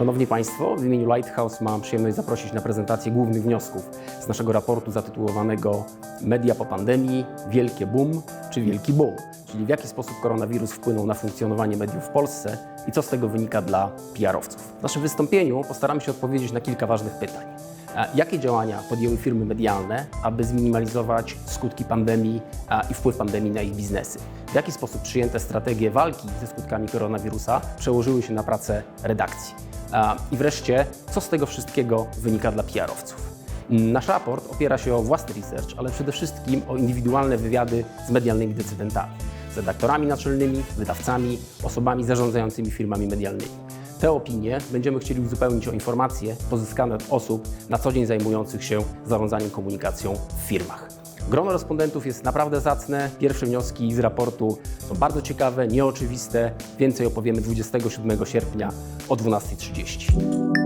Szanowni Państwo, w imieniu Lighthouse mam przyjemność zaprosić na prezentację głównych wniosków z naszego raportu zatytułowanego Media po pandemii, wielkie boom czy wielki boom, czyli w jaki sposób koronawirus wpłynął na funkcjonowanie mediów w Polsce i co z tego wynika dla PR-owców. W naszym wystąpieniu postaramy się odpowiedzieć na kilka ważnych pytań. Jakie działania podjęły firmy medialne, aby zminimalizować skutki pandemii i wpływ pandemii na ich biznesy? W jaki sposób przyjęte strategie walki ze skutkami koronawirusa przełożyły się na pracę redakcji? I wreszcie, co z tego wszystkiego wynika dla PR-owców? Nasz raport opiera się o własny research, ale przede wszystkim o indywidualne wywiady z medialnymi decydentami, z redaktorami naczelnymi, wydawcami, osobami zarządzającymi firmami medialnymi. Te opinie będziemy chcieli uzupełnić o informacje pozyskane od osób na co dzień zajmujących się zarządzaniem komunikacją w firmach. Grono respondentów jest naprawdę zacne. Pierwsze wnioski z raportu są bardzo ciekawe, nieoczywiste. Więcej opowiemy 27 sierpnia o 12.30.